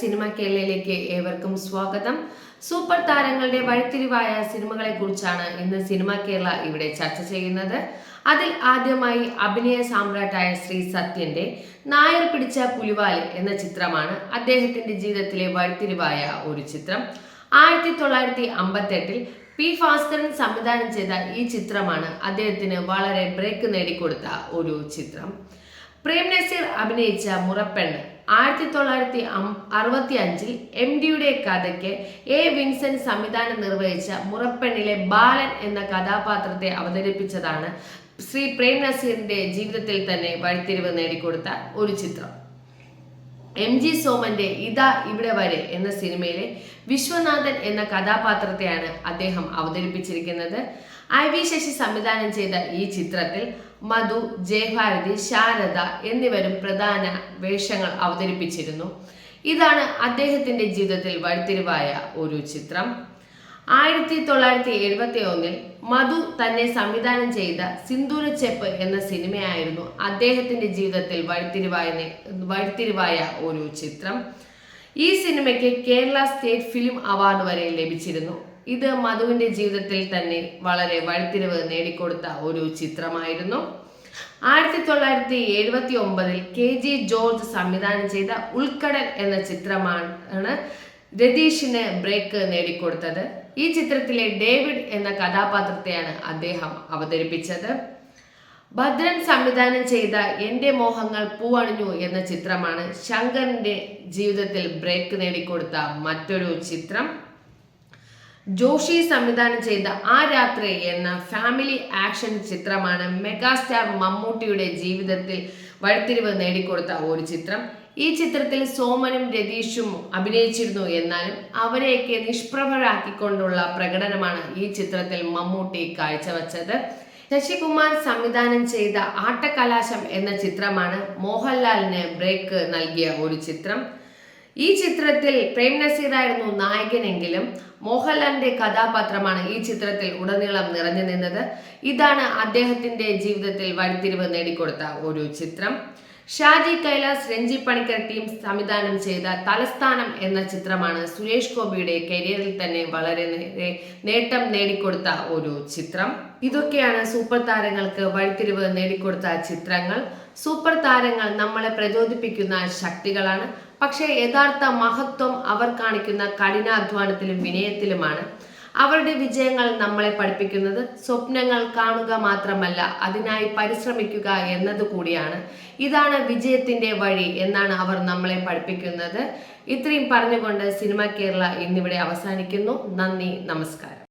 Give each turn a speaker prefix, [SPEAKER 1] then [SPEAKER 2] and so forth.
[SPEAKER 1] Cinema കേരളയിലേക്ക് ഏവർക്കും സ്വാഗതം. Super താരങ്ങളുടെ വഴിത്തിരിവായ സിനിമകളെ കുറിച്ചാണ് ഇന്ന് സിനിമ കേരള ഇവിടെ ചർച്ച ചെയ്യുന്നത്. അതിൽ ആദ്യമായി അഭിനയ സാമ്രാട്ടായ ശ്രീ സത്യന്റെ നായർ പിടിച്ച പുലിവാൽ എന്ന ചിത്രമാണ് അദ്ദേഹത്തിന്റെ ജീവിതത്തിലെ വഴിത്തിരിവായ ഒരു ചിത്രം. ആയിരത്തി തൊള്ളായിരത്തി അമ്പത്തെട്ടിൽ പി ഭാസ്കരൻ സംവിധാനം ചെയ്ത ഈ ചിത്രമാണ് അദ്ദേഹത്തിന് വളരെ ബ്രേക്ക് നേടിക്കൊടുത്ത ഒരു ചിത്രം. പ്രേം നസീർ അഭിനയിച്ച മുറപ്പെണ്ണ് ആയിരത്തി തൊള്ളായിരത്തി അറുപത്തി അഞ്ചിൽ എം ഡിയുടെ കഥയ്ക്ക് എ. വിൻസെന്റ് സംവിധാനം നിർവഹിച്ച മുറപ്പെണ്ണിലെ ബാലൻ എന്ന കഥാപാത്രത്തെ അവതരിപ്പിച്ചതാണ് ശ്രീ പ്രേം നസീറിന്റെ ജീവിതത്തിൽ തന്നെ വഴിത്തിരിവ് നേടിക്കൊടുത്ത ഒരു ചിത്രം. എം ജി സോമന്റെ ഇതാ ഇവിടെ വരെ എന്ന സിനിമയിലെ വിശ്വനാഥൻ എന്ന കഥാപാത്രത്തെയാണ് അദ്ദേഹം അവതരിപ്പിച്ചിരിക്കുന്നത്. ഐ വി ശശി സംവിധാനം ചെയ്ത ഈ ചിത്രത്തിൽ മധു ജയഭാരതി ശാരദ എന്നിവരും പ്രധാന വേഷങ്ങൾ അവതരിപ്പിച്ചിരുന്നു. ഇതാണ് അദ്ദേഹത്തിന്റെ ജീവിതത്തിൽ വഴിത്തിരിവായ ഒരു ചിത്രം. ആയിരത്തി തൊള്ളായിരത്തി എഴുപത്തി ഒന്നിൽ മധു തന്നെ സംവിധാനം ചെയ്ത സിന്ദൂര ചെപ്പ് എന്ന സിനിമയായിരുന്നു അദ്ദേഹത്തിന്റെ ജീവിതത്തിൽ വഴിത്തിരിവായ വഴിത്തിരിവായ ഒരു ചിത്രം. ഈ സിനിമയ്ക്ക് കേരള സ്റ്റേറ്റ് ഫിലിം അവാർഡ് വരെ ലഭിച്ചിരുന്നു. ഇത് മധുവിന്റെ ജീവിതത്തിൽ തന്നെ വളരെ വഴിത്തിരിവ് നേടിക്കൊടുത്ത ഒരു ചിത്രമായിരുന്നു. ആയിരത്തി തൊള്ളായിരത്തി എഴുപത്തി ഒമ്പതിൽ കെ ജി ജോർജ് സംവിധാനം ചെയ്ത ഉൾക്കടൽ എന്ന ചിത്രമാണ് രതീഷിന് ബ്രേക്ക് നേടിക്കൊടുത്തത്. ഈ ചിത്രത്തിലെ ഡേവിഡ് എന്ന കഥാപാത്രത്തെയാണ് അദ്ദേഹം അവതരിപ്പിച്ചത്. ഭദ്രൻ സംവിധാനം ചെയ്ത എന്റെ മോഹങ്ങൾ പൂവണിഞ്ഞു എന്ന ചിത്രമാണ് ശങ്കറിന്റെ ജീവിതത്തിൽ ബ്രേക്ക് നേടിക്കൊടുത്ത മറ്റൊരു ചിത്രം. ജോഷി സംവിധാനം ചെയ്ത ആ രാത്രി എന്ന ഫാമിലി ആക്ഷൻ ചിത്രമാണ് മെഗാസ്റ്റാർ മമ്മൂട്ടിയുടെ ജീവിതത്തിൽ വഴിത്തിരിവ് നേടിക്കൊടുത്ത ഒരു ചിത്രം. ഈ ചിത്രത്തിൽ സോമനും രതീഷും അഭിനയിച്ചിരുന്നു എന്നാലും അവരെയൊക്കെ നിഷ്പ്രഭരാക്കിക്കൊണ്ടുള്ള പ്രകടനമാണ് ഈ ചിത്രത്തിൽ മമ്മൂട്ടി കാഴ്ചവെച്ചത്. ശശികുമാർ സംവിധാനം ചെയ്ത ആട്ടക്കലാശം എന്ന ചിത്രമാണ് മോഹൻലാലിന് ബ്രേക്ക് നൽകിയ ഒരു ചിത്രം. ഈ ചിത്രത്തിൽ പ്രേം നസീറായിരുന്നു നായകനെങ്കിലും മോഹൻലാലിന്റെ കഥാപാത്രമാണ് ഈ ചിത്രത്തിൽ ഉടനീളം നിറഞ്ഞു നിന്നത്. ഇതാണ് അദ്ദേഹത്തിന്റെ ജീവിതത്തിൽ വഴിത്തിരിവ് നേടിക്കൊടുത്ത ഒരു ചിത്രം. ഷാജി കൈലാസ് രഞ്ജി പണിക്കർ ടീം സംവിധാനം ചെയ്ത തലസ്ഥാനം എന്ന ചിത്രമാണ് സുരേഷ് ഗോപിയുടെ കരിയറിൽ തന്നെ വളരെ നേട്ടം നേടിക്കൊടുത്ത ഒരു ചിത്രം. ഇതൊക്കെയാണ് സൂപ്പർ താരങ്ങൾക്ക് വഴിത്തിരിവ് നേടിക്കൊടുത്ത ചിത്രങ്ങൾ. സൂപ്പർ താരങ്ങൾ നമ്മളെ പ്രചോദിപ്പിക്കുന്ന ശക്തികളാണ്. പക്ഷേ യഥാർത്ഥ മഹത്വം അവർ കാണിക്കുന്ന കഠിനാധ്വാനത്തിലും വിനയത്തിലുമാണ്. അവരുടെ വിജയങ്ങൾ നമ്മളെ പഠിപ്പിക്കുന്നത് സ്വപ്നങ്ങൾ കാണുക മാത്രമല്ല അതിനായി പരിശ്രമിക്കുക എന്നത് കൂടിയാണ് ഇതാണ് വിജയത്തിന്റെ വഴി എന്നാണ് അവർ നമ്മളെ പഠിപ്പിക്കുന്നത്. ഇത്രയും പറഞ്ഞുകൊണ്ട് സിനിമ കേരള ഇന്നിവിടെ അവസാനിക്കുന്നു. നന്ദി നമസ്കാരം.